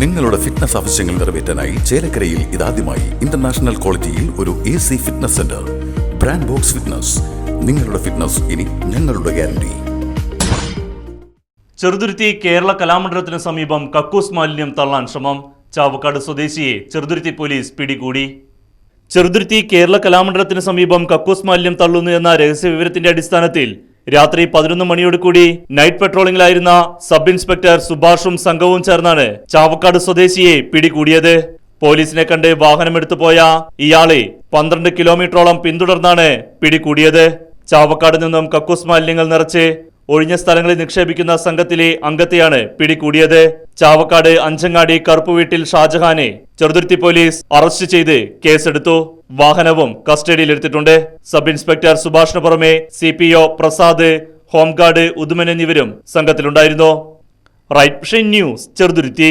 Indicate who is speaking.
Speaker 1: നിങ്ങളുടെ ഫിറ്റ്നസ് ആവശ്യങ്ങൾ നിറവേറ്റാനായി ചേലക്കരയിൽ ഇതാദ്യമായി ഇന്റർനാഷണൽ ക്വാളിറ്റിയിൽ ഒരു A C fitness centre brand box fitness നിങ്ങളുടെ ഫിറ്റ്നസ് ഇനി ഞങ്ങളുടെ ഗ്യാരണ്ടി
Speaker 2: ചെറുതുരുത്തി കേരള കലാമണ്ഡലത്തിന് സമീപം കക്കൂസ് മാലിന്യം തള്ളാൻ ശ്രമം. ചാവക്കാട് സ്വദേശിയെ ചെറുതുരുത്തി പോലീസ് പിടികൂടി. ചെറുതുരുത്തി കേരള കലാമണ്ഡലത്തിന് സമീപം കക്കൂസ് മാലിന്യം തള്ളുന്നു എന്ന രഹസ്യ വിവരത്തിന്റെ അടിസ്ഥാനത്തിൽ രാത്രി പതിനൊന്ന് മണിയോട് കൂടി നൈറ്റ് പെട്രോളിംഗിലായിരുന്ന സബ് ഇൻസ്പെക്ടർ സുഭാഷും സംഘവും ചേർന്നാണ് ചാവക്കാട് സ്വദേശിയെ പിടികൂടിയത്. പോലീസിനെ കണ്ട് വാഹനമെടുത്തു പോയ ഇയാളെ പന്ത്രണ്ട് കിലോമീറ്ററോളം പിന്തുടർന്നാണ് പിടികൂടിയത്. ചാവക്കാട് നിന്നും കക്കൂസ് മാലിന്യങ്ങൾ നിറച്ച് ഒഴിഞ്ഞ സ്ഥലങ്ങളിൽ നിക്ഷേപിക്കുന്ന സംഘത്തിലെ അംഗത്തെയാണ് പിടികൂടിയത്. ചാവക്കാട് അഞ്ചങ്ങാടി കറുപ്പുവീട്ടിൽ ഷാജഹാനെ ചെറുതുരുത്തി പോലീസ് അറസ്റ്റ് ചെയ്ത് കേസെടുത്തു. വാഹനവും കസ്റ്റഡിയിലെടുത്തിട്ടുണ്ട്. സബ് ഇൻസ്പെക്ടർ സുഭാഷിന് പുറമെ C P O Prasad home guard Udhuman എന്നിവരും സംഘത്തിലുണ്ടായിരുന്നു. Right news Cheruthuruthy.